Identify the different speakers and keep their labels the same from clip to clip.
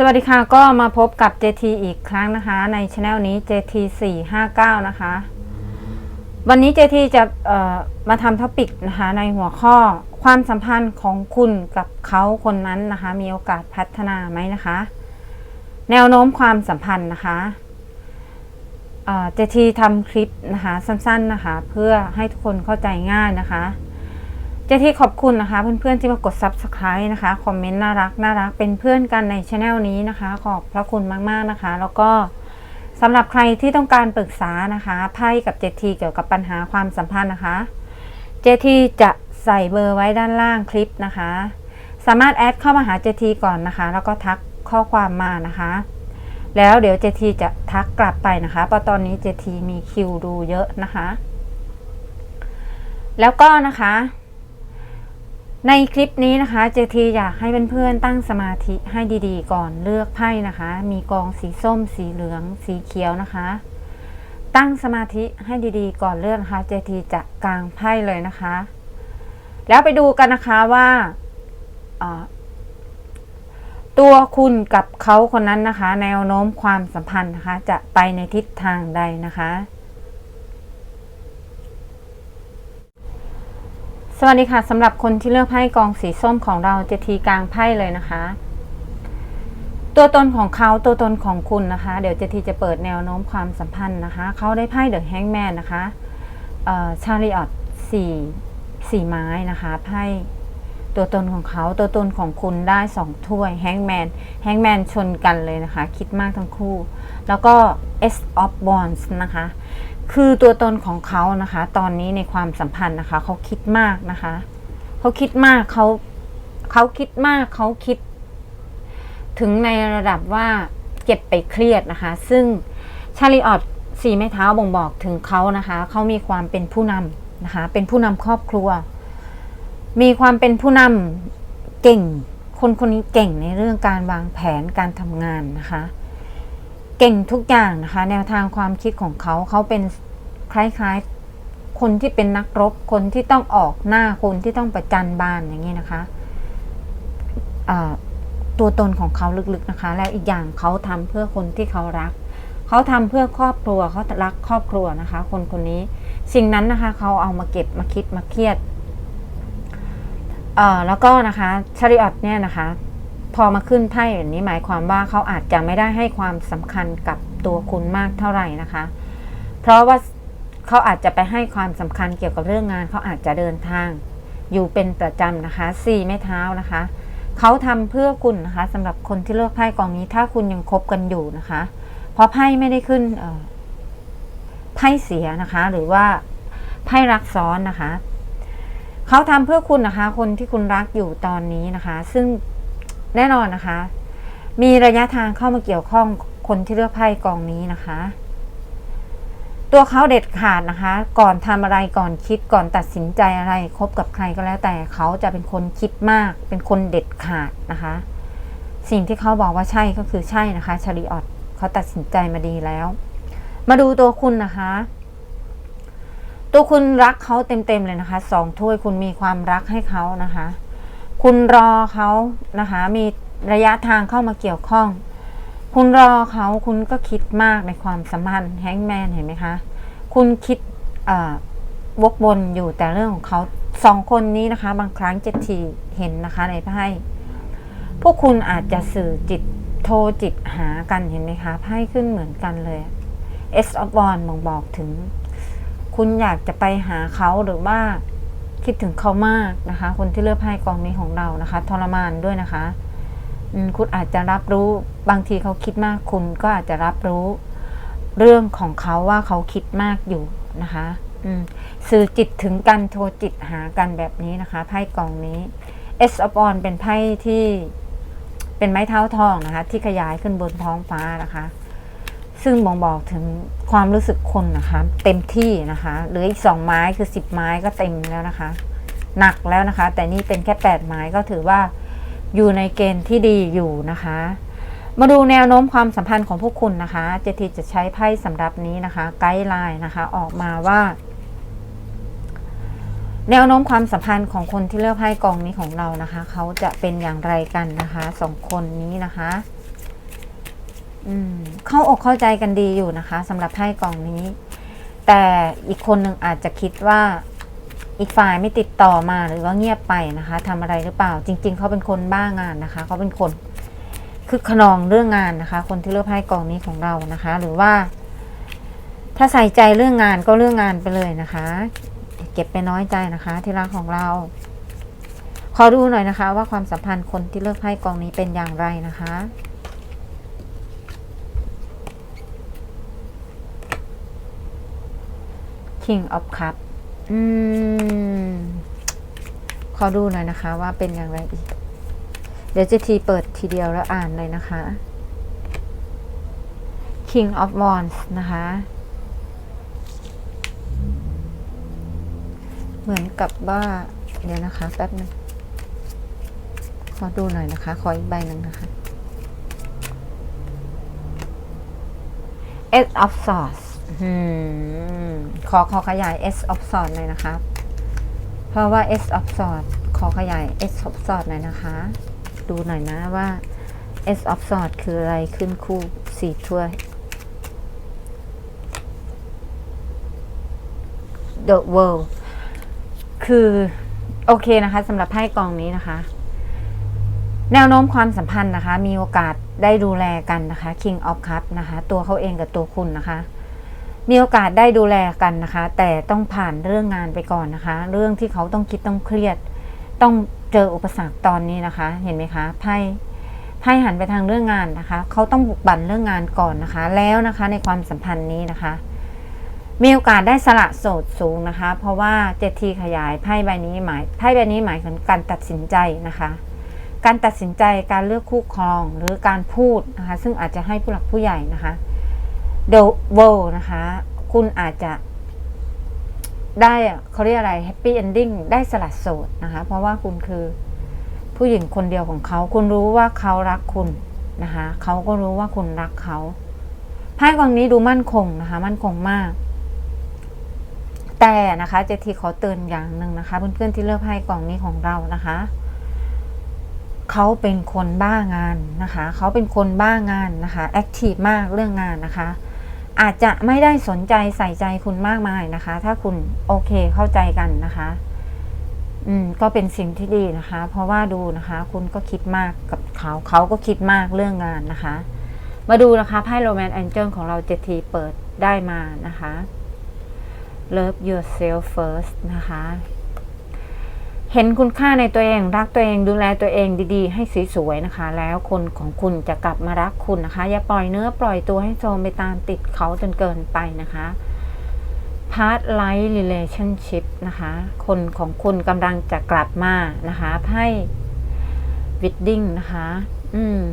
Speaker 1: สวัสดีค่ะก็มาพบกับ JT อีกครั้งนะคะ ในช anel นี้ JT 459 นะคะ วันนี้ JT จะมาทำท็อปิกนะคะ ในหัวข้อความสัมพันธ์ของคุณกับเขาคนนั้นนะคะ มีโอกาสพัฒนาไหมนะคะ แนวโน้มความสัมพันธ์นะคะเอ่อ JT ทำคลิปนะคะ สั้นๆนะคะ เพื่อให้ทุกคนเข้าใจง่ายนะคะ เจที่ขอบคุณนะคะเพื่อนๆที่มากด subscribe นะคะคอมเมนต์น่ารักน่ารักเป็นเพื่อนกันในช anel นี้นะคะ ขอบพระคุณมากๆนะคะ แล้วก็สำหรับใครที่ต้องการปรึกษานะคะไพ่กับเจทีเกี่ยวกับปัญหาความสัมพันธ์นะคะเจทีจะใส่เบอร์ไว้ด้านล่างคลิปนะคะ สามารถแอดเข้ามาหาเจทีก่อนนะคะ แล้วก็ทักข้อความมานะคะ แล้วเดี๋ยวเจทีจะทักกลับไปนะคะเพราะตอนนี้เจทีมีคิวดูเยอะนะคะ แล้วก็นะคะ ในคลิปนี้นะคะเจทีอยากให้เพื่อนๆตั้งสมาธิให้ดีๆ ก่อนเลือกไพ่นะคะ มีกองสีส้ม สีเหลือง สีเขียวนะคะ ตั้งสมาธิให้ดีๆ ก่อนเลือกนะคะเจทีจะกางไพ่เลยนะคะ แล้วไปดูกันนะคะว่าตัวคุณกับเขาคนนั้นนะคะ แนวโน้มความสัมพันธ์นะคะ จะไปในทิศทางใดนะคะ สวัสดีค่ะสำหรับคนที่เลือกไพ่กองสีส้มของเราจะทีกลางไพ่เลยนะคะ ตัวตนของเขาตัวตนของคุณนะคะ เดี๋ยวเจทีจะเปิดแนวโน้มความสัมพันธ์นะคะ เขาได้ไพ่เดอะแฮงแมนนะคะชาริออตสี่สี่ไม้นะคะไพ่ตัวตนของเขาตัวตนของคุณได้สองถ้วยแฮงแมนแฮงแมนชนกันเลยนะคะ คิดมากทั้งคู่ แล้วก็ S of Wands นะคะ คือตัวตนของเขานะคะ ตอนนี้ในความสัมพันธ์นะคะ เขาคิดมากนะคะ เขาคิดมากเขาเขาคิดมากเขาคิด ถึงในระดับว่าเก็บไปเครียดนะคะ ซึ่งชาลีออตสีไม้เท้าบ่งบอกถึงเขานะคะ เขามีความเป็นผู้นำนะคะ เป็นผู้นำครอบครัว มีความเป็นผู้นำเก่ง คนคนนี้เก่งในเรื่องการวางแผนการทำงานนะคะ เก่งทุกอย่างนะคะ แนวทางความคิดของเขาเขาเป็นคล้ายๆ คนที่เป็นนักรบ คนที่ต้องออกหน้าคนที่ต้องประจันบานอย่างนี้นะคะตัวตนของเขาลึกๆนะคะ และอีกอย่างเขาทำเพื่อคนที่เขารัก เขาทำเพื่อครอบครัวเขารักครอบครัวนะคะ คนคนนี้สิ่งนั้นนะคะเขาเอามาเก็บมาคิดมาเครียดแล้วก็นะคะชาริออตเนี่ยนะคะ พอมาขึ้นไพ่แบบนี้หมายความว่าเขาอาจจะไม่ได้ให้ความสำคัญกับตัวคุณมากเท่าไหร่นะคะ เพราะว่าเขาอาจจะไปให้ความสำคัญเกี่ยวกับเรื่องงานเขาอาจจะเดินทาง อยู่เป็นประจำนะคะสี่ไม้เท้านะคะเขาทำเพื่อคุณนะคะสำหรับคนที่เลือกไพ่กองนี้ถ้าคุณยังคบกันอยู่นะคะ เพราะไพ่ไม่ได้ขึ้นไพ่เสียนะคะ หรือว่าไพ่รักซ้อนนะคะเขาทำเพื่อคุณนะคะ คนที่คุณรักอยู่ตอนนี้นะคะ ซึ่ง แน่นอนนะคะ มีระยะทางเข้ามาเกี่ยวข้องคนที่เลือกไพ่กองนี้นะคะ ตัวเขาเด็ดขาดนะคะ ก่อนทำอะไรก่อนคิดก่อนตัดสินใจอะไรคบกับใครก็แล้ว แต่เขาจะเป็นคนคิดมาก เป็นคนเด็ดขาดนะคะ สิ่งที่เขาบอกว่าใช่ก็คือใช่นะคะชาริออตเขาตัดสินใจมาดีแล้ว มาดูตัวคุณนะคะตัวคุณรักเขาเต็มๆเลยนะคะสองถ้วยคุณมีความรักให้เขานะคะ คุณรอเขานะคะ มีระยะทางเข้ามาเกี่ยวข้อง คุณรอเขาคุณก็คิดมากในความสัมพันธ์แฮงแมนเห็นไหมคะ คุณคิดอ่าวกวนอยู่แต่เรื่องของเขาสองคนนี้นะคะ บางครั้งจะทีเห็นนะคะในไพ่พวกคุณอาจจะสื่อจิตโทรจิตหากันเห็นไหมคะไพ่ขึ้นเหมือนกันเลย S of w a n d บ่งบอกถึง คุณอยากจะไปหาเขาหรือว่า คิดถึงเขามากนะคะ คนที่เลือกไพ่กองนี้ของเรานะคะ ทรมานด้วยนะคะคุณอาจจะรับรู้บางทีเขาคิดมากคุณก็อาจจะรับรู้ เรื่องของเขาว่าเขาคิดมากอยู่นะคะสื่อจิตถึงกันโทรจิตหากันแบบนี้นะคะไพ่กองนี้ S of o n เป็นไพ่ที่เป็นไม้เท้าทองนะคะ ที่ขยายขึ้นบนท้องฟ้านะคะ ซึ่งบ่งบอกถึงความรู้สึกคนนะคะ เต็มที่นะคะหลืออีกสองไม้คือสิบไม้ก็เต็มแล้วนะคะ หนักแล้วนะคะ แต่นี่เป็นแค่แปดไม้ก็ถือว่าอยู่ในเกณฑ์ที่ดีอยู่นะคะ มาดูแนวโน้มความสัมพันธ์ของพวกคุณนะคะเจทีจะใช้ไพ่สำหรับนี้นะคะ ไกด์ไลน์นะคะออกมาว่า แนวโน้มความสัมพันธ์ของคนที่เลือกไพ่กองนี้ของเรานะคะ เขาจะเป็นอย่างไรกันนะคะสองคนนี้นะคะ เข้าอกเข้าใจกันดีอยู่นะคะสำหรับไพ่กองนี้ แต่อีกคนหนึ่งอาจจะคิดว่าอีกฝ่ายไม่ติดต่อมาหรือว่าเงียบไปนะคะทำอะไรหรือเปล่า จริง ๆเขาเป็นคนบ้างานนะคะเขาเป็นคนคือขนองเรื่องงานนะคะ คนที่เลือกไพ่กองนี้ของเรานะคะ หรือว่า ถ้าใส่ใจเรื่องงานก็เรื่องงานไปเลยนะคะ เก็บไปน้อยใจนะคะที่รักของเรา ขอดูหน่อยนะคะ ว่าความสัมพันธ์คนที่เลือกไพ่กองนี้เป็นอย่างไรนะคะ King of Cup อืม ขอดูหน่อยนะคะ ว่าเป็นอย่างไรอีก เดี๋ยวจะทีเปิดทีเดียวแล้วอ่านเลยนะคะ King of Wands นะคะ เหมือนกับว่า เดี๋ยวนะคะ แป๊บนึง ขอดูหน่อยนะคะ ขออีกใบหนึ่งนะคะ S of Swords อืม ขอขอขยาย S of Swords หน่อยนะคะเพราะว่า S of Swords ขอขยาย S of Swords หน่อยนะคะ ดูหน่อยนะว่า S of Swords คืออะไรขึ้นคู่สี่ถ้วย The World คือโอเคนะคะสำหรับไพ่กองนี้นะคะ แนวโน้มความสัมพันธ์นะคะ มีโอกาสได้ดูแลกันนะคะ King of Cup นะคะ ตัวเขาเองกับตัวคุณนะคะ มีโอกาสได้ดูแลกันนะคะ แต่ต้องผ่านเรื่องงานไปก่อนนะคะ เรื่องที่เขาต้องคิดต้องเครียด ต้องเจออุปสรรคตอนนี้นะคะ เห็นไหมคะไพ่ไพ่หันไปทางเรื่องงานนะคะ เขาต้องบุกบั่นเรื่องงานก่อนนะคะ แล้วนะคะในความสัมพันธ์นี้นะคะ มีโอกาสได้สละโสดสูงนะคะ เพราะว่าเจดทีขยายไพ่ใบนี้หมายไพ่ใบนี้หมายถึงการตัดสินใจนะคะ การตัดสินใจการเลือกคู่ครองหรือการพูดนะคะ ซึ่งอาจจะให้ผู้หลักผู้ใหญ่นะคะ The World นะคะ คุณอาจจะได้เขาเรียกอะไร Happy Ending ได้สละโสดนะคะ เพราะว่าคุณคือผู้หญิงคนเดียวของเขา คุณรู้ว่าเขารักคุณนะคะเขาก็รู้ว่าคุณรักเขาไพ่กองนี้ดูมั่นคงนะคะ มั่นคงมาก แต่นะคะเจทีขอเตือนอย่างหนึ่งนะคะ เพื่อนๆที่เลือกไพ่กองนี้ของเรานะคะเขาเป็นคนบ้างานนะคะ เขาเป็นคนบ้างานนะคะแอคทีฟมากเรื่องงานนะคะ อาจจะไม่ได้สนใจใส่ใจคุณมากมายนะคะ ถ้าคุณโอเคเข้าใจกันนะคะ อืมก็เป็นสิ่งที่ดีนะคะ เพราะว่าดูนะคะ คุณก็คิดมากกับเขาเขาก็คิดมากเรื่องงานนะคะ มาดูนะคะไพ่โรแมนต์แองเจิลของเราเจทีเปิดได้มานะคะ Love yourself first นะคะ เห็นคุณค่าในตัวเอง รักตัวเองดูแลตัวเองดีๆ ให้สวยๆนะคะ แล้วคนของคุณจะกลับมารักคุณนะคะ อย่าปล่อยเนื้อปล่อยตัวให้โจมไปตามติดเขาจนเกินไปนะคะ Part Life Relationship นะคะ คนของคุณกำลังจะกลับมานะคะไพ่ Wedding นะคะอืม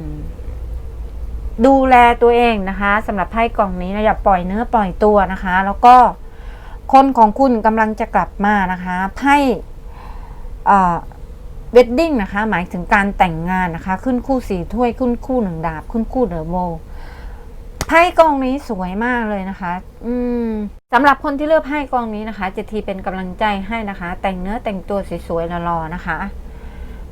Speaker 1: ดูแลตัวเองนะคะสำหรับไพ่กล่องนี้นะอย่าปล่อยเนื้อปล่อยตัวนะคะ แล้วก็คนของคุณกำลังจะกลับมานะคะไพ่ เวดดิ้งนะคะ หมายถึงการแต่งงานนะคะ ขึ้นคู่สีถ้วยขึ้นคู่หนึ่งดาบ ขึ้นคู่เดอะโวไพ่กองนี้สวยมากเลยนะคะ อืมสำหรับคนที่เลือกไพ่กองนี้นะคะเจทีเป็นกำลังใจให้นะคะ แต่งเนื้อแต่งตัวสวยๆรอๆนะคะ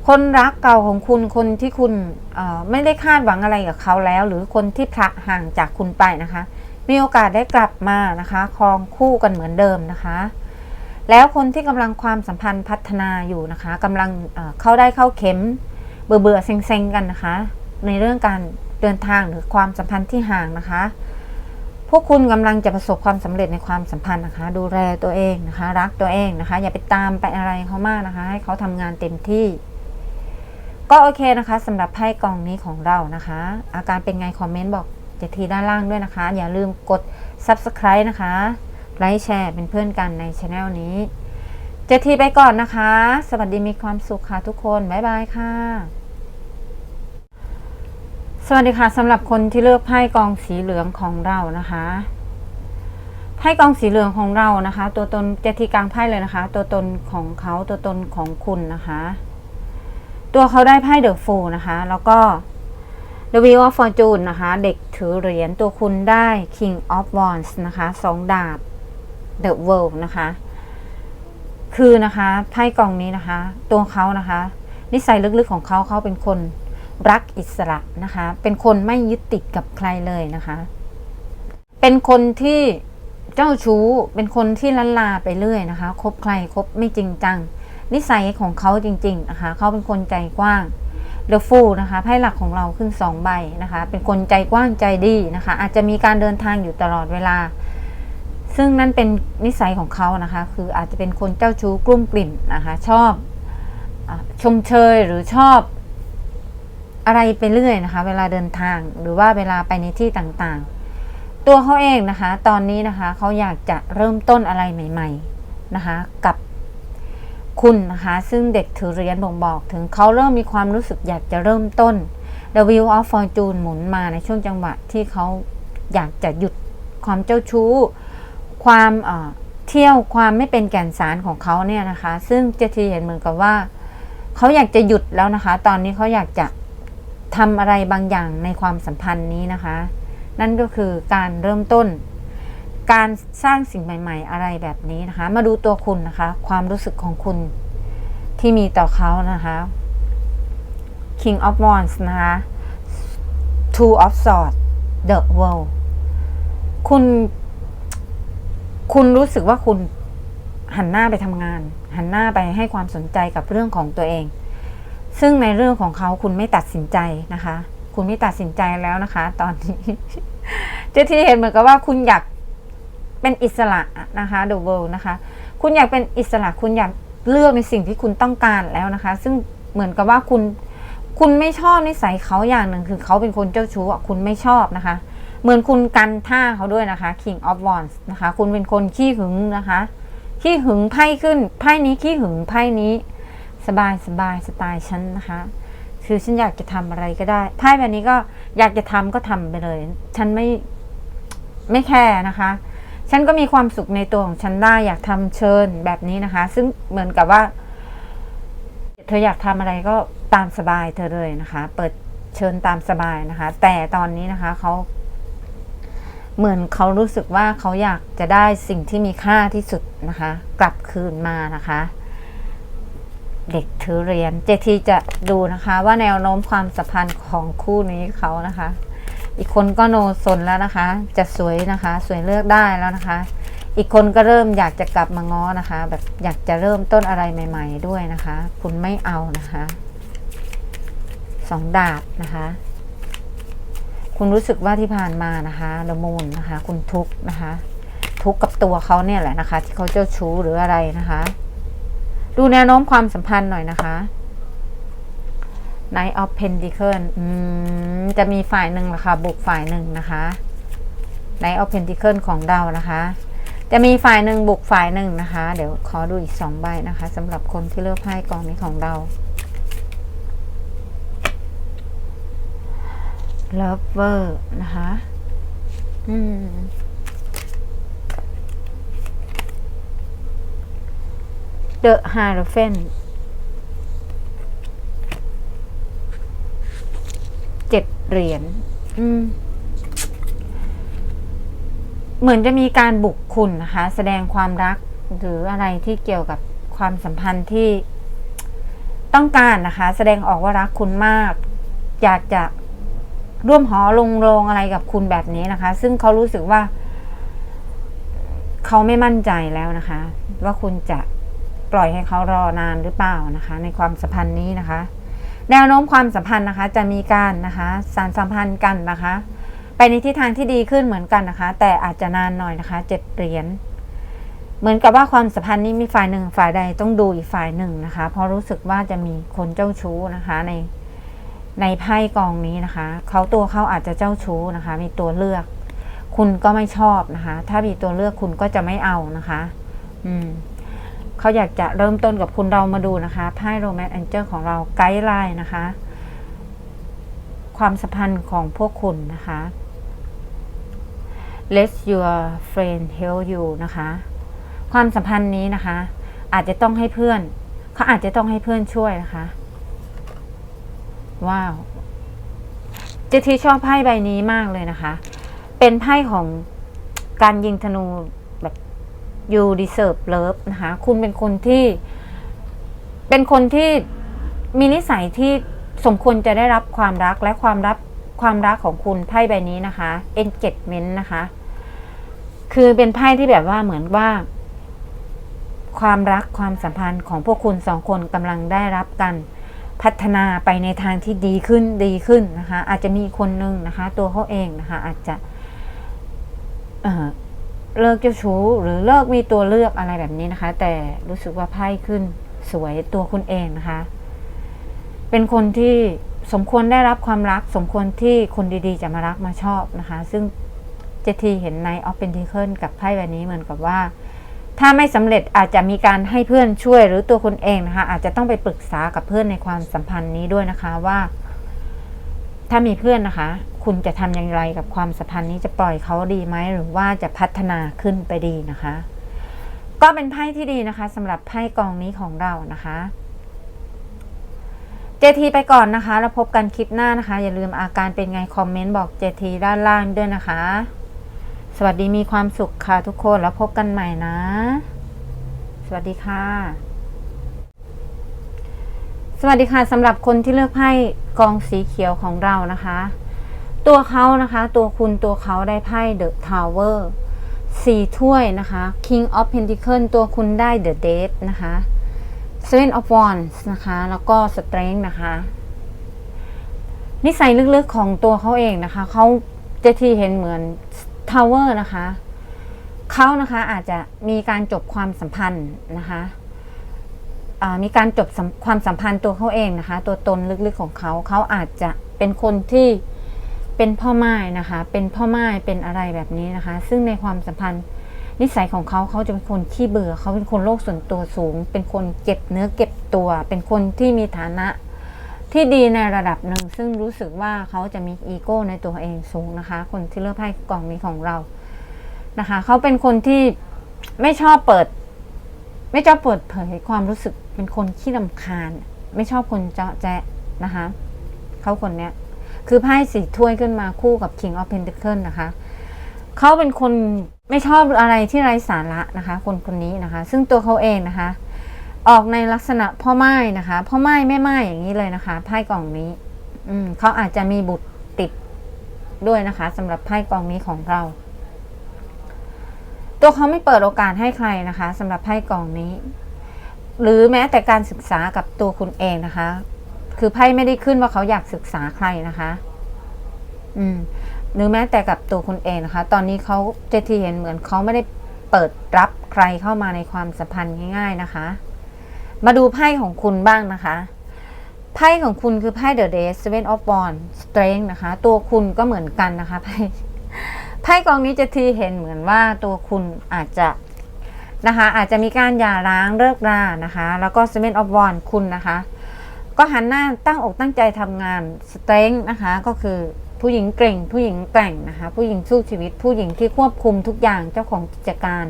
Speaker 1: คนรักเก่าของคุณคนที่คุณเอ่อไม่ได้คาดหวังอะไรกับเขาแล้ว หรือคนที่พละห่างจากคุณไปนะคะ มีโอกาสได้กลับมานะคะครองคู่กันเหมือนเดิมนะคะ แล้วคนที่กำลังความสัมพันธ์พัฒนาอยู่นะคะกำลังเข้าได้เข้าเข็มเบื่อเบื่อเซ็งๆกันนะคะ ในเรื่องการเดินทางหรือความสัมพันธ์ที่ห่างนะคะ พวกคุณกำลังจะประสบความสำเร็จในความสัมพันธ์นะคะ ดูแลตัวเองนะคะ รักตัวเองนะคะ อย่าไปตามไปอะไรเขามากนะคะ ให้เขาทำงานเต็มที่ ก็โอเคนะคะสำหรับไพ่กองนี้ของเรานะคะ อาการเป็นไงคอมเมนต์บอกเจทีด้านล่างด้วยนะคะ อย่าลืมกด subscribe นะคะ ไลค์แชร์เป็นเพื่อนกันในช anel นี้เจทีไปก่อนนะคะ สวัสดีมีความสุขค่ะทุกคน บ๊ายบายค่ะ สวัสดีค่ะสำหรับคนที่เลือกไพ่กองสีเหลืองของเรานะคะไพ่กองสีเหลืองของเรานะคะ ตัวตนเจทีกลางไพ่เลยนะคะ ตัวตนของเขาตัวตนของคุณนะคะ ตัวเขาได้ไพ่เดอะฟูนะคะ แล้วก็ The Wheel of Fortune นะคะ เด็กถือเหรียญตัวคุณได้ King of Wands นะคะสองดาบ The World นะคะ คือนะคะไพ่กองนี้นะคะ ตัวเขานะคะ นิสัยลึกๆของเขาเขาเป็นคนรักอิสระนะคะ เป็นคนไม่ยึดติดกับใครเลยนะคะ เป็นคนที่เจ้าชู้ เป็นคนที่ลันลาไปเรื่อยนะคะ คบใครคบไม่จริงจัง นิสัยของเขาจริง ๆ นะคะ เขาเป็นคนใจกว้างเดอะฟูนะคะไพ่หลักของเราขึ้นสองใบนะคะ เป็นคนใจกว้างใจดีนะคะ อาจจะมีการเดินทางอยู่ตลอดเวลา ซึ่งนั่นเป็นนิสัยของเขานะคะ คืออาจจะเป็นคนเจ้าชู้กลุ้มกลิ่มนะคะ ชอบอชมเชยหรือชอบอะไรไปเรื่อยนะคะ เวลาเดินทางหรือว่าเวลาไปในที่ต่างๆ ตัวเขาเองนะคะ ตอนนี้นะคะเขาอยากจะเริ่มต้นอะไรใหม่ ๆนะคะ กับคุณนะคะ ซึ่งเด็กถือเหรียญบ่งบอกถึงเขาเริ่มมีความรู้สึกอยากจะเริ่มต้น The Wheel of Fortune หมุนมาในช่วงจังหวะที่เขาอยากจะหยุดความเจ้าชู้ ความเที่ยวความไม่เป็นแก่นสารของเขาเนี่ยนะคะ ซึ่งเจทีเห็นเหมือนกับว่าเขาอยากจะหยุดแล้วนะคะ ตอนนี้เขาอยากจะทำอะไรบางอย่างในความสัมพันธ์นี้นะคะ นั่นก็คือการเริ่มต้น การสร้างสิ่งใหม่ ๆ อะไรแบบนี้นะคะ มาดูตัวคุณนะคะ ความรู้สึกของคุณที่มีต่อเขานะคะ King of Wands นะคะ Two of Swords The World คุณ คุณรู้สึกว่าคุณหันหน้าไปทำงาน หันหน้าไปให้ความสนใจกับเรื่องของตัวเอง ซึ่งในเรื่องของเขาคุณไม่ตัดสินใจนะคะ คุณไม่ตัดสินใจแล้วนะคะ ตอนนี้เจที่เห็นเหมือนกับว่าคุณอยากเป็นอิสระนะคะ The World นะคะ คุณอยากเป็นอิสระคุณอยากเลือกในสิ่งที่คุณต้องการแล้วนะคะ ซึ่งเหมือนกับว่าคุณ คุณไม่ชอบนิสัยเขาอย่างหนึ่งคือเขาเป็นคนเจ้าชู้คุณไม่ชอบนะคะ เหมือนคุณกันท่าเขาด้วยนะคะ King of Wands นะคะ คุณเป็นคนขี้หึงนะคะ ขี้หึงไพ่ขึ้น ไพ่นี้ขี้หึงไพ่นี้ สบายสบายสไตล์ฉันนะคะ คือฉันอยากจะทำอะไรก็ได้ ไพ่แบบนี้ก็อยากจะทำก็ทำไปเลย ฉันไม่ไม่แคร์นะคะ ฉันก็มีความสุขในตัวของฉันได้ อยากทำเชิญแบบนี้นะคะ ซึ่งเหมือนกับว่า เธออยากทำอะไรก็ตามสบายเธอเลยนะคะ เปิดเชิญตามสบายนะคะ แต่ตอนนี้นะคะเขา เหมือนเขารู้สึกว่าเขาอยากจะได้สิ่งที่มีค่าที่สุดนะคะ กลับคืนมานะคะ เด็กถือเหรียญเจทีจะดูนะคะว่าแนวโน้มความสัมพันธ์ของคู่นี้เขานะคะ อีกคนก็โนสนแล้วนะคะ จะสวยนะคะ สวยเลือกได้แล้วนะคะ อีกคนก็เริ่มอยากจะกลับมาง้อนะคะ แบบอยากจะเริ่มต้นอะไรใหม่ ๆ ด้วยนะคะ คุณไม่เอานะคะสองดาบนะคะ คุณรู้สึกว่าที่ผ่านมานะคะเดมูนนะคะ คุณทุกนะคะ ทุกกับตัวเขาเนี่ยแหละนะคะ ที่เขาเจ้าชู้หรืออะไรนะคะ ดูแนวโน้มความสัมพันธ์หน่อยนะคะ Knight of Pentacles จะมีฝ่ายหนึ่งละค่ะบุกฝ่ายหนึ่งนะคะ Knight of Pentacles ของเรานะคะ จะมีฝ่ายหนึ่งบุกฝ่ายหนึ่งนะคะ เดี๋ยวขอดูอีกสองใบนะคะสำหรับคนที่เลือกไพ่กองนี้ของเรา Lover นะคะ อืม The Hierophant เจ็ดเหรียญอืมเหมือนจะมีการบุกคุณนะคะ แสดงความรักหรืออะไรที่เกี่ยวกับความสัมพันธ์ที่ต้องการนะคะ แสดงออกว่ารักคุณมาก อยากจะ ร่วมหอลงโรงอะไรกับคุณแบบนี้นะคะ ซึ่งเขารู้สึกว่า เขาไม่มั่นใจแล้วนะคะ ว่าคุณจะปล่อยให้เขารอนานหรือเปล่านะคะ ในความสัมพันธ์นี้นะคะ แนวโน้มความสัมพันธ์นะคะ จะมีการนะคะสารสัมพันธ์กันนะคะ ไปในทิศทางที่ดีขึ้นเหมือนกันนะคะ แต่อาจจะนานหน่อยนะคะเจ็ดเหรียญเหมือนกับว่าความสัมพันธ์นี้มีฝ่ายหนึ่งฝ่ายใดต้องดูอีกฝ่ายหนึ่งนะคะ เพราะรู้สึกว่าจะมีคนเจ้าชู้นะคะ ใน ในไพ่กองนี้นะคะ เขาตัวเขาอาจจะเจ้าชู้นะคะ มีตัวเลือก คุณก็ไม่ชอบนะคะ ถ้ามีตัวเลือกคุณก็จะไม่เอานะคะ อืมเขาอยากจะเริ่มต้นกับคุณเรามาดูนะคะไพ่โรแมนต์แองเจิลของเราไกด์ไลน์นะคะ ความสัมพันธ์ของพวกคุณนะคะ let your friend help you นะคะ ความสัมพันธ์นี้นะคะ อาจจะต้องให้เพื่อน เขาอาจจะต้องให้เพื่อนช่วยนะคะ ว้าวเจทีชอบไพ่ใบนี้มากเลยนะคะ เป็นไพ่ของการยิงธนูแบบ you deserve love นะคะ คุณเป็นคนที่ เป็นคนที่มีนิสัยที่สมควรจะได้รับความรักและความรับความรักของคุณไพ่ใบนี้นะคะ engagement นะคะ คือเป็นไพ่ที่แบบว่าเหมือนว่า ความรักความสัมพันธ์ของพวกคุณสองคนกำลังได้รับการ พัฒนาไปในทางที่ดีขึ้นดีขึ้นนะคะ อาจจะมีคนหนึ่งนะคะ ตัวเขาเองนะคะ อาจจะเเลิกเจ้าชู้หรือเลิกมีตัวเลือกอะไรแบบนี้นะคะ แต่รู้สึกว่าไพ่ขึ้นสวยตัวคุณเองนะคะ เป็นคนที่สมควรได้รับความรัก สมควรที่คนดีๆ จะมารักมาชอบนะคะ ซึ่งเจทีเห็นในออฟเ e นทิเคิลกับไพ่ใบนี้เหมือนกับว่า ถ้าไม่สำเร็จอาจจะมีการให้เพื่อนช่วยหรือตัวคุณเองนะคะ อาจจะต้องไปปรึกษากับเพื่อนในความสัมพันธ์นี้ด้วยนะคะว่า ถ้ามีเพื่อนนะคะ คุณจะทำอย่างไรกับความสัมพันธ์นี้จะปล่อยเขาดีไหมหรือว่าจะพัฒนาขึ้นไปดีนะคะ ก็เป็นไพ่ที่ดีนะคะสำหรับไพ่กองนี้ของเรานะคะเจทีไปก่อนนะคะ แล้วพบกันคลิปหน้านะคะ อย่าลืมอาการเป็นไงคอมเมนต์บอกเจทีด้านล่างด้วยนะคะ สวัสดีมีความสุขค่ะทุกคนแล้วพบกันใหม่นะ สวัสดีค่ะ สวัสดีค่ะสำหรับคนที่เลือกไพ่กองสีเขียวของเรานะคะ ตัวเขานะคะ ตัวคุณตัวเขาได้ไพ่ The Tower สี่ถ้วยนะคะ King of Pentacles ตัวคุณได้ The Death นะคะ Seven of Wands นะคะ แล้วก็ Strength นะคะ นิสัยลึกๆของตัวเขาเองนะคะ เขาจะที่เห็นเหมือน Tower นะคะเขานะคะอาจจะมีการจบความสัมพันธ์นะคะมีการจบความสัมพันธ์ตัวเขาเองนะคะ ตัวตนลึกๆของเขาเขาอาจจะเป็นคนที่เป็นพ่อไม้นะคะ เป็นพ่อไม้เป็นอะไรแบบนี้นะคะ ซึ่งในความสัมพันธ์นิสัยของเขาเขาจะเป็นคนขี้เบื่อเขาเป็นคนโลกส่วนตัวสูง เป็นคนเก็บเนื้อเก็บตัว เป็นคนที่มีฐานะ ที่ดีในระดับหนึ่ง ซึ่งรู้สึกว่าเขาจะมีอีโก้ในตัวเองสูงนะคะ คนที่เลือกไพ่กล่องนี้ของเรานะคะ เขาเป็นคนที่ไม่ชอบเปิด ไม่ชอบเปิดเผยความรู้สึกเป็นคนขี้ลำคาญ ไม่ชอบคนเจาะแจ๊ะนะคะเขาคนเนี้ยคือไพ่สีถ้วยขึ้นมาคู่กับ King of Pentacle นะคะเขาเป็นคนไม่ชอบอะไรที่ไร้สาระนะคะ คนคนนี้นะคะ ซึ่งตัวเขาเองนะคะ ออกในลักษณะพ่อไม้นะคะพ่อไม้แม่ไม้อย่างนี้เลยนะคะไพ่กล่องนี้ อืมเขาอาจจะมีบุตรติดด้วยนะคะสำหรับไพ่กล่องนี้ของเรา ตัวเขาไม่เปิดโอกาสให้ใครนะคะสำหรับไพ่กล่องนี้ หรือแม้แต่การศึกษากับตัวคุณเองนะคะ คือไพ่ไม่ได้ขึ้นว่าเขาอยากศึกษาใครนะคะ อืมหรือแม้แต่กับตัวคุณเองนะคะ ตอนนี้เขาเจทีเห็นเหมือนเขาไม่ได้เปิดรับใครเข้ามาในความสัมพันธ์ง่าย ๆ นะคะ มาดูไพ่ของคุณบ้างนะคะ ไพ่ของคุณคือไพ่ The Day Seven of Wands Strength นะคะ ตัวคุณก็เหมือนกันนะคะไพ่ไพ่กองนี้จะทีเห็นเหมือนว่าตัวคุณอาจจะนะคะอาจจะมีการหย่าร้างเลิกรานะคะ แล้วก็ Seven of Wands คุณนะคะ ก็หันหน้าตั้งอกตั้งใจทำงาน Strength นะคะ ก็คือผู้หญิงเก่ง ผู้หญิงแกร่งนะคะ ผู้หญิงสู้ชีวิต ผู้หญิงที่ควบคุมทุกอย่างเจ้าของกิจการ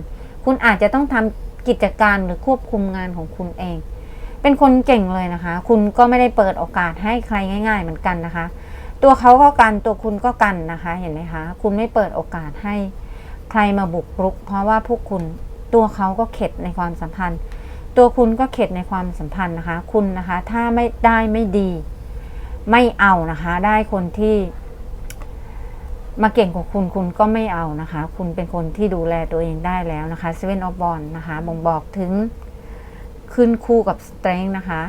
Speaker 1: คุณอาจจะต้องทำ กิจการหรือควบคุมงานของคุณเอง เป็นคนเก่งเลยนะคะ คุณก็ไม่ได้เปิดโอกาสให้ใครง่าย ๆ เหมือนกันนะคะ ตัวเขาก็กันตัวคุณก็กันนะคะ เห็นไหมคะ คุณไม่เปิดโอกาสให้ใครมาบุกรุก เพราะว่าพวกคุณตัวเขาก็เข็ดในความสัมพันธ์ ตัวคุณก็เข็ดในความสัมพันธ์นะคะ คุณนะคะ ถ้าไม่ได้ไม่ดี ไม่เอานะคะ ได้คนที่ มาเก่งกว่าคุณคุณก็ไม่เอานะคะ คุณเป็นคนที่ดูแลตัวเองได้แล้วนะคะ Seven of b o n นะคะบ่งบอกถึงขึ้นคู่กับ Strength นะคะ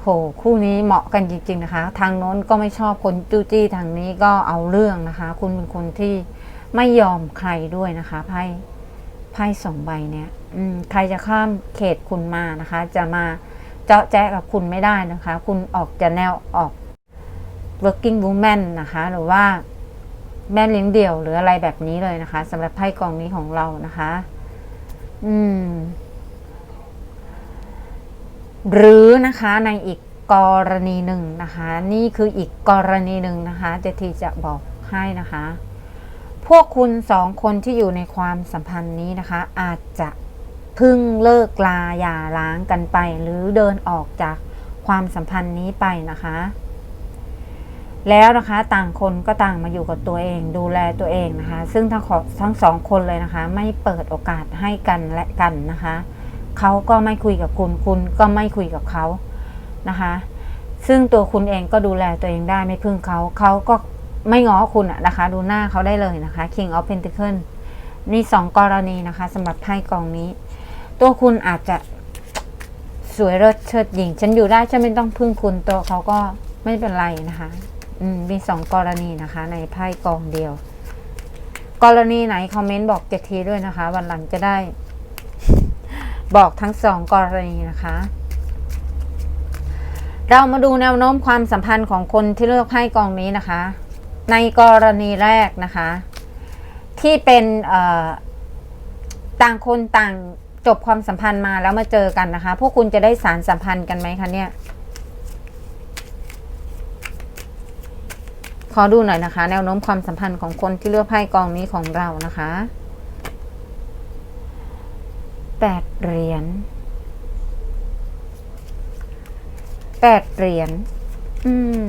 Speaker 1: โหคู่นี้เหมาะกันจริง ๆนะคะ ทางโน้นก็ไม่ชอบคนจู้จี้ทางนี้ก็เอาเรื่องนะคะ คุณเป็นคนที่ไม่ยอมใครด้วยนะคะไพ่ไพ่สองใบเนี่ยอืมใครจะข้ามเขตคุณมานะคะ จะมาเจาะแจ๊กับคุณไม่ได้นะคะ คุณออกจะแนวออก working woman นะคะ หรือว่า แม่เลี้ยงเดี่ยวหรืออะไรแบบนี้เลยนะคะสำหรับไพ่กองนี้ของเรานะคะ อืม หรือนะคะในอีกกรณีหนึ่งนะคะ นี่คืออีกกรณีหนึ่งนะคะเจทีจะบอกให้นะคะ พวกคุณสองคนที่อยู่ในความสัมพันธ์นี้นะคะ อาจจะเพึ่งเลิกลาหย่าร้างกันไป หรือเดินออกจากความสัมพันธ์นี้ไปนะคะ แล้วนะคะต่างคนก็ต่างมาอยู่กับตัวเอง ดูแลตัวเองนะคะ ซึ่งทั้งขอทั้งสองคนเลยนะคะ ไม่เปิดโอกาสให้กันและกันนะคะเขาก็ไม่คุยกับคุณ คุณก็ไม่คุยกับเขานะคะ ซึ่งตัวคุณเองก็ดูแลตัวเองได้ไม่พึ่งเขาเขาก็ไม่ง้อคุณอะนะคะ ดูหน้าเขาได้เลยนะคะ King of Pentacle นี่สองกรณีนะคะสำหรับไพ่กองนี้ ตัวคุณอาจจะสวยเลิศเชิดหญิง ฉันอยู่ได้ฉันไม่ต้องพึ่งคุณตัวเขาก็ไม่เป็นไรนะคะ มีสองกรณีนะคะ ในไพ่กองเดียว กรณีไหนคอมเมนต์บอกเจดทีด้วยนะคะ วันหลังจะได้ บอกทั้งสองกรณีนะคะ เรามาดูแนวโน้มความสัมพันธ์ของคนที่เลือกไพ่กองนี้นะคะ ในกรณีแรกนะคะ ที่เป็นต่างคนต่างจบความสัมพันธ์มาแล้วมาเจอกันนะคะ พวกคุณจะได้สารสัมพันธ์กันไหมคะเนี่ย อดูหน่อยนะคะ แนวโน้มความสัมพันธ์ของคนที่เลือกไพ่กองนี้ของเรานะคะแปดเหรียญแปดเหรียญอืม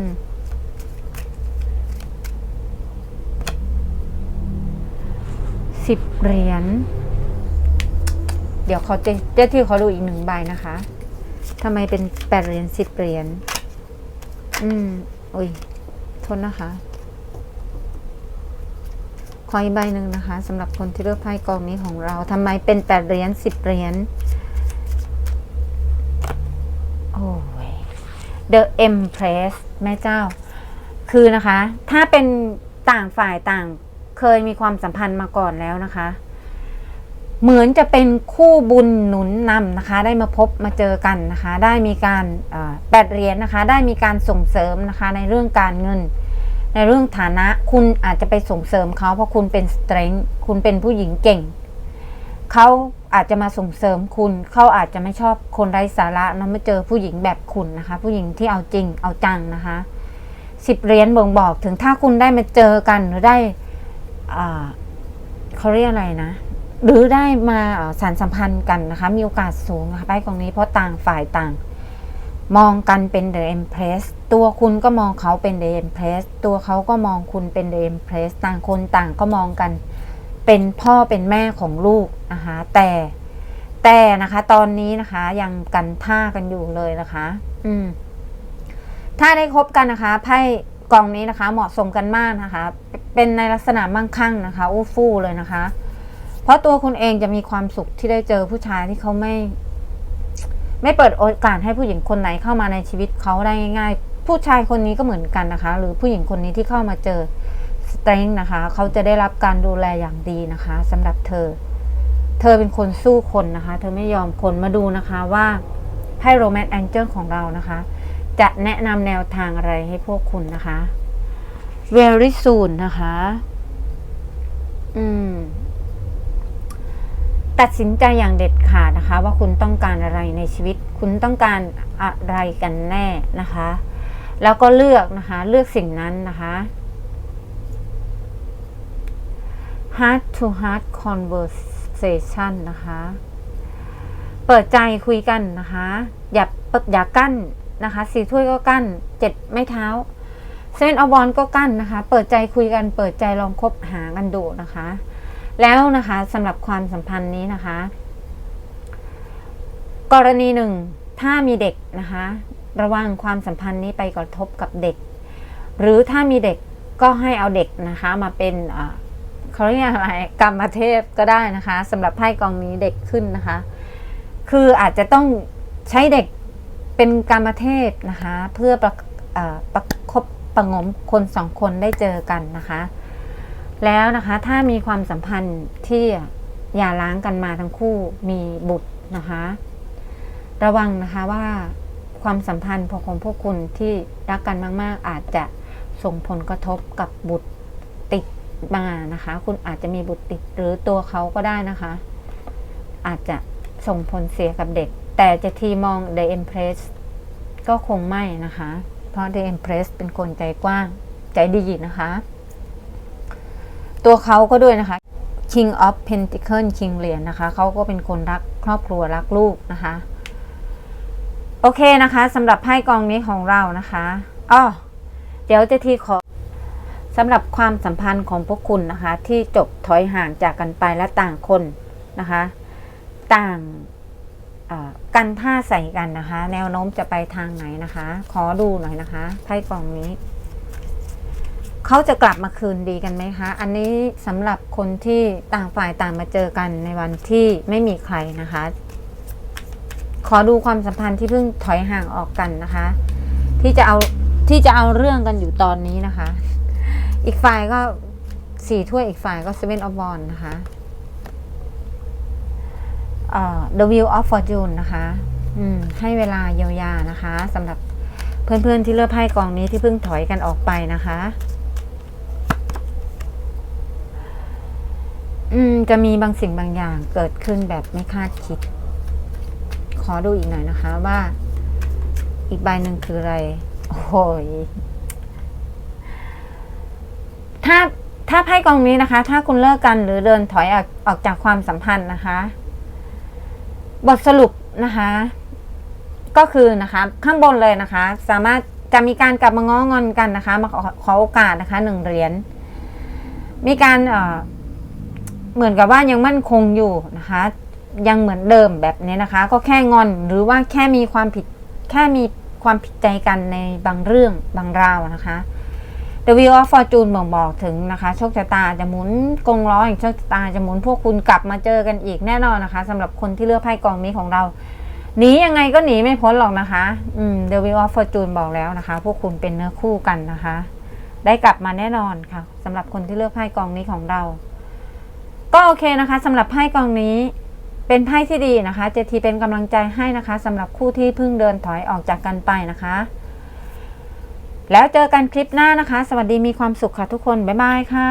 Speaker 1: สิบเหรียญเดี๋ยวเขาเจ้าที่เขาดูอีกหนึ่งใบนะคะทำไมเป็นแปดเหรียญสิบเหรียญอืมอุ้ย ทษนะคะ ขออีกใบหนึ่งนะคะสำหรับคนที่เลือกไพ่กองนี้ของเราทำไมเป็นแปดเหรียญสิบเหรียญโอ้ย The Empress แม่เจ้า คือนะคะ ถ้าเป็นต่างฝ่ายต่างเคยมีความสัมพันธ์มาก่อนแล้วนะคะ เหมือนจะเป็นคู่บุญหนุนนำนะคะ ได้มาพบมาเจอกันนะคะ ได้มีการแปดเหรียญนะคะ ได้มีการส่งเสริมนะคะในเรื่องการเงิน ในเรื่องฐานะคุณอาจจะไปส่งเสริมเขาเพราะคุณเป็นสเตรน g ์คุณเป็นผู้หญิงเก่งเขาอาจจะมาส่งเสริมคุณเขาอาจจะไม่ชอบคนไร้สาระเนาะมาเจอผู้หญิงแบบคุณนะคะ ผู้หญิงที่เอาจริงเอาจังนะคะสิบเหรียญบ่งบอกถึงถ้าคุณได้มาเจอกันหรือได้เขาเรียกอะไรนะ หรือได้มาเอ่อสารสัมพันธ์กันนะคะ มีโอกาสสูงนะคะไปกองนี้เพราะต่างฝ่ายต่าง มองกันเป็น The Empress ตัวคุณก็มองเขาเป็น The Empress ตัวเขาก็มองคุณเป็น The Empress ต่างคนต่างก็มองกัน เป็นพ่อเป็นแม่ของลูกนะคะแต่แต่นะคะตอนนี้นะคะยังกันท่ากันอยู่เลยนะคะ อืม ถ้าได้คบกันนะคะไพ่กองนี้นะคะ เหมาะสมกันมากนะคะ เป็นในลักษณะมั่งคั่งนะคะอู้ฟู่เลยนะคะ ราะตัวคุณเองจะมีความสุขที่ได้เจอผู้ชายที่เขาไม่ ไม่เปิดโอกาสให้ผู้หญิงคนไหนเข้ามาในชีวิตเขาได้ง่ายๆ ผู้ชายคนนี้ก็เหมือนกันนะคะ หรือผู้หญิงคนนี้ที่เข้ามาเจอสเตรงนะคะเขาจะได้รับการดูแลอย่างดีนะคะสำหรับเธอ เธอเป็นคนสู้คนนะคะ เธอไม่ยอมคนมาดูนะคะว่าไพ่โรแมนต์แองเจิลของเรานะคะ จะแนะนำแนวทางอะไรให้พวกคุณนะคะ very soon นะคะ อืม ตัดสินใจอย่างเด็ดขาดนะคะ ว่าคุณต้องการอะไรในชีวิต คุณต้องการอะไรกันแน่นะคะ แล้วก็เลือกนะคะ เลือกสิ่งนั้นนะคะ heart to heart conversation นะคะ เปิดใจคุยกันนะคะ อย่าอย่ากั้นนะคะสี่ถ้วยก็กั้นเจ็ดไม้เท้าเซนอาบอลก็กั้นนะคะ เปิดใจคุยกัน เปิดใจลองคบหากันดูนะคะ แล้วนะคะสำหรับความสัมพันธ์นี้นะคะ กรณีหนึ่งถ้ามีเด็กนะคะ ระวังความสัมพันธ์นี้ไปกระทบกับเด็ก หรือถ้ามีเด็กก็ให้เอาเด็กนะคะมาเป็นเขาเรียกอะไรกรรมเทพก็ได้นะคะสำหรับไพ่กองนี้เด็กขึ้นนะคะ คืออาจจะต้องใช้เด็กเป็นกรรมเทพนะคะ เพื่อประประคบประงมคนสองคนได้เจอกันนะคะ แล้วนะคะถ้ามีความสัมพันธ์ที่อย่าล้างกันมาทั้งคู่มีบุตรนะคะ ระวังนะคะว่าความสัมพันธ์ของพวกคุณที่รักกันมาก ๆ อาจจะส่งผลกระทบกับบุตรติดมานะคะ คุณอาจจะมีบุตรติดหรือตัวเขาก็ได้นะคะ อาจจะส่งผลเสียกับเด็ก แต่จะทีมอง The Empress ก็คงไม่นะคะ เพราะ The Empress เป็นคนใจกว้างใจดีนะคะ ตัวเขาก็ด้วยนะคะ King of Pentacle King เหรียญนะคะ เขาก็เป็นคนรักครอบครัวรักลูกนะคะ โอเคนะคะสำหรับไพ่กองนี้ของเรานะคะอ้อเดี๋ยวเจะทีขอสำหรับความสัมพันธ์ของพวกคุณนะคะ ที่จบถอยห่างจากกันไปและต่างคนนะคะ ต่างกันท่าใส่กันนะคะ แนวโน้มจะไปทางไหนนะคะ ขอดูหน่อยนะคะไพ่กองนี้ เขาจะกลับมาคืนดีกันไหมคะ อันนี้สำหรับคนที่ต่างฝ่ายต่างมาเจอกันในวันที่ไม่มีใครนะคะ ขอดูความสัมพันธ์ที่เพิ่งถอยห่างออกกันนะคะ ที่จะเอาที่จะเอาเรื่องกันอยู่ตอนนี้นะคะ อีกฝ่ายก็สี่ถ้วยอีกฝ่ายก็ seven of wands นะคะเอ่อ the wheel of fortune นะคะอืมให้เวลาเยียวยานะคะสำหรับเพื่อนๆที่เลือกไพ่กองนี้ที่เพิ่งถอยกันออกไปนะคะ อืมจะมีบางสิ่งบางอย่างเกิดขึ้นแบบไม่คาดคิด ขอดูอีกหน่อยนะคะว่า อีกใบหนึ่งคืออะไร โอ้ยถ้าถ้าไพ่กองนี้นะคะ ถ้าคุณเลิกกันหรือเดินถอยออกออกจากความสัมพันธ์นะคะ บทสรุปนะคะ ก็คือนะคะ ข้างบนเลยนะคะ สามารถจะมีการกลับมาง้องอนกันนะคะ มาขอขอโอกาสนะคะหนึ่งเหรียญมีการเอ่อ เหมือนกับว่ายังมั่นคงอยู่นะคะ ยังเหมือนเดิมแบบนี้นะคะ ก็แค่งอนหรือว่าแค่มีความผิดแค่มีความผิดใจกันในบางเรื่องบางราวนะคะ The Wheel of Fortune บ่งบอกถึงนะคะโชคชะตาจะหมุนกงล้อแห่งโชคชะตาจะหมุนพวกคุณกลับมาเจอกันอีกแน่นอนนะคะสำหรับคนที่เลือกไพ่กองนี้ของเราหนียังไงก็หนีไม่พ้นหรอกนะคะอืม The Wheel of Fortune บอกแล้วนะคะ พวกคุณเป็นเนื้อคู่กันนะคะ ได้กลับมาแน่นอนค่ะสำหรับคนที่เลือกไพ่กองนี้ของเรา ก็โอเคนะคะสำหรับไพ่กองนี้เป็นไพ่ที่ดีนะคะ เจทีเป็นกำลังใจให้นะคะสำหรับคู่ที่เพิ่งเดินถอยออกจากกันไปนะคะ แล้วเจอกันคลิปหน้านะคะ สวัสดีมีความสุขค่ะทุกคน บ๊ายบายค่ะ